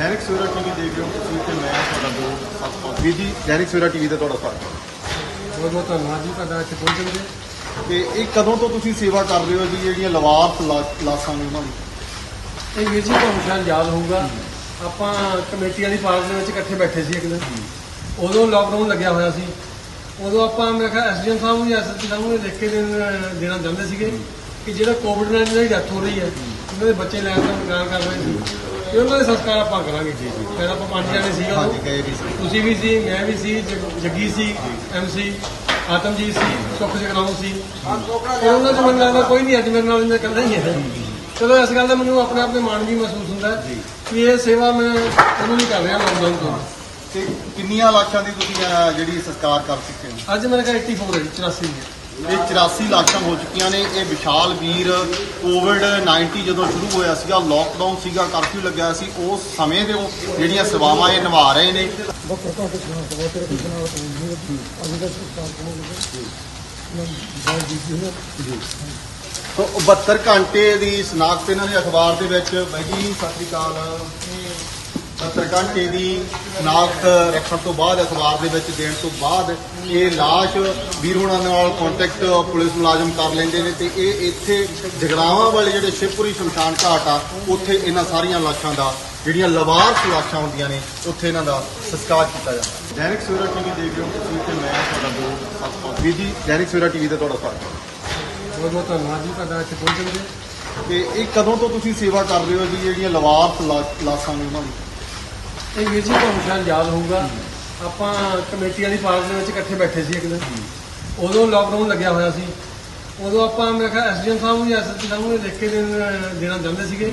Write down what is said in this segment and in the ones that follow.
Dainik Savera TV ਦੇਖ ਰਹੇ ਹੋ ਤੁਸੀਂ ਤੇ ਮੈਂ ਤੁਹਾਡਾ ਦੋਸਤ ਸਤਪਾਲ ਵੀਰ ਜੀ ਦੈਨਿਕ ਸਵੇਰਾ ਟੀਵੀ ਤੇ ਤੁਹਾਡਾ ਸਵਾਗਤ ਹੈ। ਬਹੁਤ ਬਹੁਤ ਧੰਨਵਾਦ ਜੀ ਤੁਹਾਡਾ ਇੱਥੇ ਪਹੁੰਚਣ ਦੇ। ਤੇ ਇਹ ਕਦੋਂ ਤੋਂ ਤੁਸੀਂ ਸੇਵਾ ਕਰ ਰਹੇ ਹੋ ਜੀ ਜਿਹੜੀਆਂ ਲਵਾਰਸ ਲਾ- ਲਾਸ਼ਾਂ ਨੇ ਉਹਨਾਂ ਦੀ? ਇਹ ਵੀਰ ਜੀ ਤੁਹਾਨੂੰ ਸ਼ਾਇਦ ਯਾਦ ਹੋਊਗਾ ਆਪਾਂ ਕਮੇਟੀ ਵਾਲੀ ਪਾਰਕ ਦੇ ਵਿੱਚ ਇਕੱਠੇ ਬੈਠੇ ਸੀ ਇੱਕ ਦਿਨ। ਉਦੋਂ ਲਾਕਡਾਊਨ ਲੱਗਿਆ ਹੋਇਆ ਸੀ। ਉਦੋਂ ਆਪਾਂ ਮੇਰੇ ਖਿਆਲ ਐਸਡੀਐਮ ਸਾਹਿਬ ਨੂੰ ਜਾਂ ਐਸਐਸਪੀ ਸਾਹਿਬ ਨੂੰ ਲਿਖ ਕੇ ਦੇਣ- ਚਾਹੁੰਦੇ ਸੀਗੇ ਕਿ ਜਿਹੜਾ ਕੋਵਿਡ 19 ਦੀ ਡੈਥ ਹੋ ਰਹੀ ਹੈ ਉਹਨਾਂ ਦੇ ਬੱਚੇ ਲੈਣ ਦਾ ਇੰਤਜ਼ਾਰ ਕਰ ਰਹੇ ਸੀ। ਤੇ ਉਹਨਾਂ ਦੇ ਸੰਸਕਾਰ ਆਪਾਂ ਕਰਾਂਗੇ ਜੀ ਜੀ। ਪਹਿਲਾਂ ਆਪਾਂ ਪੰਜ ਜਾਣੇ ਸੀਗੇ। ਹਾਂਜੀ ਗਏ ਵੀ ਸੀ। ਤੁਸੀਂ ਵੀ ਸੀ ਮੈਂ ਵੀ ਸੀ ਜਗ- ਜੱਗੀ ਸੀ ਐਮਸੀ ਆਤਮਜੀਤ ਸੀ ਸੁਖ ਜਗਰਾਉਂ ਸੀ। ਉਹਨਾਂ ਚ ਮੈਨੂੰ ਲੱਗਦਾ ਕੋਈ ਨਹੀਂ ਅੱਜ ਮੇਰੇ ਨਾਲ ਇਹਨਾਂ ਇਕੱਲਾ ਹੀ ਹੈ। ਚਲੋ ਇਸ ਗੱਲ ਦਾ ਮੈਨੂੰ ਆਪਣੇ ਆਪ ਤੇ ਮਾਣ ਵੀ ਮਹਿਸੂਸ ਹੁੰਦਾ ਹੈ ਕਿ ਇਹ ਸੇਵਾ ਮੈਂ ਉਹਨੂੰ ਨਹੀਂ ਕਰ ਰਿਹਾ ਲਾਕਡਾਊਨ ਤੋਂ। ਤੇ ਕਿੰਨੀਆਂ ਲਾਸ਼ਾਂ ਦੀ ਤੁਸੀਂ ਅਹ, ਜਿਹੜੀ ਸੰਸਕਾਰ ਕਰ ਚੁੱਕੇ ਹੋ? ਅੱਜ ਮੇਰੇ ਕੋਲ 84 ਹੈ ਜੀ, 84 ਹੈ। ਇਹ 84 ਲਾਸ਼ਾਂ ਹੋ ਚੁੱਕੀਆਂ ਨੇ। ਇਹ ਵਿਸ਼ਾਲ ਵੀਰ ਕੋਵਿਡ 19 ਜਦੋਂ ਸ਼ੁਰੂ ਹੋਇਆ ਸੀਗਾ ਲੋਕਡਾਊਨ ਸੀਗਾ ਕਰਫਿਊ ਲੱਗਿਆ ਸੀ, ਉਸ ਸਮੇਂ ਦੇ ਉਹ ਜਿਹੜੀਆਂ ਸੇਵਾਵਾਂ ਇਹ ਨਿਭਾ ਰਹੇ ਨੇ। ਸੋ 72 ਘੰਟੇ ਦੀ ਸਨਾਖਤ ਇਹਨਾਂ ਦੇ ਅਖਬਾਰ ਦੇ ਵਿੱਚ। ਬਾਈ ਜੀ, ਸਤਿ ਸ੍ਰੀ ਅਕਾਲ। ਘੰਟੇ ਦੀ ਸਨਾਖਤ ਰੱਖਣ ਤੋਂ ਬਾਅਦ ਅਖਬਾਰ ਦੇ ਵਿੱਚ ਦੇਣ ਤੋਂ ਬਾਅਦ ਇਹ ਲਾਸ਼ ਵੀਰ ਹੋਣਾ ਨਾਲ ਕੰਟੈਕਟ ਪੁਲਿਸ ਮੁਲਾਜ਼ਮ ਕਰ ਲੈਂਦੇ ਨੇ ਤੇ ਇਹ ਇੱਥੇ ਜਗਰਾਵਾਂ ਵਾਲੇ ਜਿਹੜੇ ਸ਼ਿਵਪੁਰੀ ਸ਼ਮਸ਼ਾਨ ਘਾਟ ਆ ਉੱਥੇ ਇਹਨਾਂ ਸਾਰੀਆਂ ਲਾਸ਼ਾਂ ਦਾ ਜਿਹੜੀਆਂ ਲਵਾਰਸ ਲਾਸ਼ਾਂ ਹੁੰਦੀਆਂ ਨੇ ਉੱਥੇ ਇਹਨਾਂ ਦਾ ਸੰਸਕਾਰ ਕੀਤਾ ਜਾਂਦਾ। ਦੈਨਿਕ ਸਵੇਰਾ ਟੀਵੀ ਦੇਖ ਰਹੇ ਹੋ ਤੁਸੀਂ ਤੇ ਮੈਂ ਤੁਹਾਡਾ ਦੋਸਤ ਸਤਪਾਲ। ਵੀਰ ਜੀ ਦੈਨਿਕ ਸਵੇਰਾ ਟੀਵੀ ਤੇ ਤੁਹਾਡਾ ਸਵਾਗਤ ਹੈ। ਬਹੁਤ ਬਹੁਤ ਧੰਨਵਾਦ ਜੀ ਤੁਹਾਡਾ ਇੱਥੇ ਪਹੁੰਚਣ ਦੇ। ਤੇ ਇਹ ਕਦੋਂ ਤੋਂ ਤੁਸੀਂ ਸੇਵਾ ਕਰ ਰਹੇ ਹੋ ਜੀ ਜਿਹੜੀਆਂ ਲਵਾਰਸ ਲਾਸ਼ਾਂ ਨੇ ਉਹਨਾਂ ਦੀ? ਇਹ ਵੀਰ ਜੀ ਤੁਹਾਨੂੰ ਸ਼ਾਇਦ ਯਾਦ ਹੋਊਗਾ ਆਪਾਂ ਕਮੇਟੀ ਵਾਲੀ ਪਾਰਕ ਦੇ ਵਿੱਚ ਇਕੱਠੇ ਬੈਠੇ ਸੀ ਇੱਕ ਦਿਨ। ਉਦੋਂ ਲਾਕਡਾਊਨ ਲੱਗਿਆ ਹੋਇਆ ਸੀ। ਉਦੋਂ ਆਪਾਂ ਮੇਰੇ ਖਿਆਲ ਐਸਡੀਐਮ ਸਾਹਿਬ ਨੂੰ ਜਾਂ ਐਸਐਸਪੀ ਸਾਹਿਬ ਨੂੰ ਇਹ ਲਿਖ ਕੇ ਦੇਣ- ਦੇਣਾ ਚਾਹੁੰਦੇ ਸੀਗੇ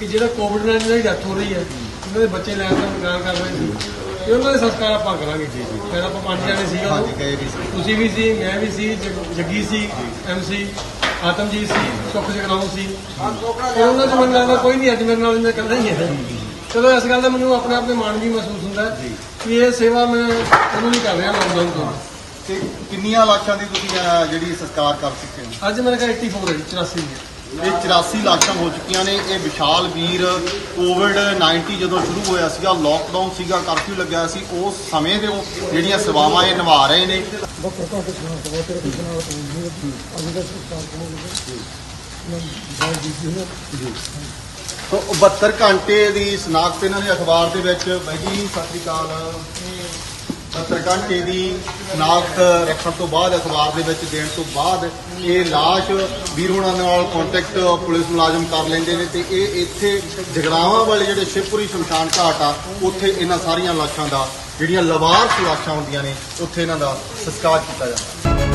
ਕਿ ਜਿਹੜਾ ਕੋਵਿਡ 19 ਦੀ ਡੈਥ ਹੋ ਰਹੀ ਹੈ ਉਹਨਾਂ ਦੇ ਬੱਚੇ ਲੈਣ ਦਾ ਇੰਤਜ਼ਾਰ ਕਰ ਰਹੇ ਸੀ। ਤੇ ਉਹਨਾਂ ਦੇ ਸੰਸਕਾਰ ਆਪਾਂ ਕਰਾਂਗੇ। ਜੀ ਜੀ। ਪਹਿਲਾਂ ਆਪਾਂ ਪੰਜ ਜਾਣੇ ਸੀਗੇ ਉਦੋਂ। ਹਾਂਜੀ ਗਏ ਵੀ ਸੀ। ਤੁਸੀਂ ਵੀ ਸੀ ਮੈਂ ਵੀ ਸੀ ਜਗ- ਜੱਗੀ ਸੀ ਐਮਸੀ ਆਤਮਜੀਤ ਸੀ ਸੁਖ ਜਗਰਾਉਂ ਸੀ। ਉਹਨਾਂ ਚ ਮੈਨੂੰ ਲੱਗਦਾ ਕੋਈ ਨਹੀਂ ਅੱਜ ਮੇਰੇ ਨਾਲ ਇਹਨਾਂ ਇਕੱਲਾ ਹੀ ਹੈ। ਚਲੋ ਇਸ ਗੱਲ ਦਾ ਮੈਨੂੰ ਆਪਣੇ ਆਪ ਤੇ ਮਾਣ ਵੀ ਮਹਿਸੂਸ ਹੁੰਦਾ ਹੈ ਕਿ ਇਹ ਸੇਵਾ ਮੈਂ ਉਹਨੂੰ ਨਹੀਂ ਕਰ ਰਿਹਾ ਲਾਕਡਾਊਨ ਤੋਂ। ਤੇ ਕਿੰਨੀਆਂ ਲਾਸ਼ਾਂ ਦੀ ਤੁਸੀਂ ਅਹ, ਜਿਹੜੀ ਸੰਸਕਾਰ ਕਰ ਚੁੱਕੇ ਹੋ? ਅੱਜ ਮੇਰੇ ਕੋਲ 84 ਹੈ ਜੀ, 84 ਹੈ। ਇਹ 84 ਲਾਸ਼ਾਂ ਹੋ ਚੁੱਕੀਆਂ ਨੇ। ਇਹ ਵਿਸ਼ਾਲ ਵੀਰ ਕੋਵਿਡ 19 ਜਦੋਂ ਸ਼ੁਰੂ ਹੋਇਆ ਸੀਗਾ ਲੋਕਡਾਊਨ ਸੀਗਾ ਕਰਫਿਊ ਲੱਗਿਆ ਸੀ ਉਸ ਸਮੇਂ ਦੇ ਉਹ ਜਿਹੜੀਆਂ ਸੇਵਾਵਾਂ ਇਹ ਨਿਭਾ ਰਹੇ ਨੇ। ਸੋ 72 ਘੰਟੇ ਦੀ ਸਨਾਖਤ ਇਹਨਾਂ ਦੇ ਅਖਬਾਰ ਦੇ ਵਿੱਚ ਬਾਈ ਜੀ, ਸਤਿ ਸ੍ਰੀ ਅਕਾਲ। 72 ਘੰਟੇ ਦੀ ਸਨਾਖਤ ਰੱਖਣ ਤੋਂ ਬਾਅਦ ਅਖਬਾਰ ਦੇ ਵਿੱਚ ਦੇਣ ਤੋਂ ਬਾਅਦ ਇਹ ਲਾਸ਼ ਵੀਰ ਹੋਣਾ ਨਾਲ ਕੰਟੈਕਟ ਪੁਲਿਸ ਮੁਲਾਜ਼ਮ ਕਰ ਲੈਂਦੇ ਨੇ ਤੇ ਇਹ ਇੱਥੇ ਜਗਰਾਵਾਂ ਵਾਲੇ ਜਿਹੜੇ ਸ਼ਿਵਪੁਰੀ ਸ਼ਮਸ਼ਾਨ ਘਾਟ ਆ, ਉੱਥੇ ਇਹਨਾਂ ਸਾਰੀਆਂ ਲਾਸ਼ਾਂ ਦਾ ਜਿਹੜੀਆਂ ਲਵਾਰਸ ਲਾਸ਼ਾਂ ਹੁੰਦੀਆਂ ਨੇ, ਉੱਥੇ ਇਹਨਾਂ ਦਾ ਸੰਸਕਾਰ ਕੀਤਾ ਜਾਂਦਾ।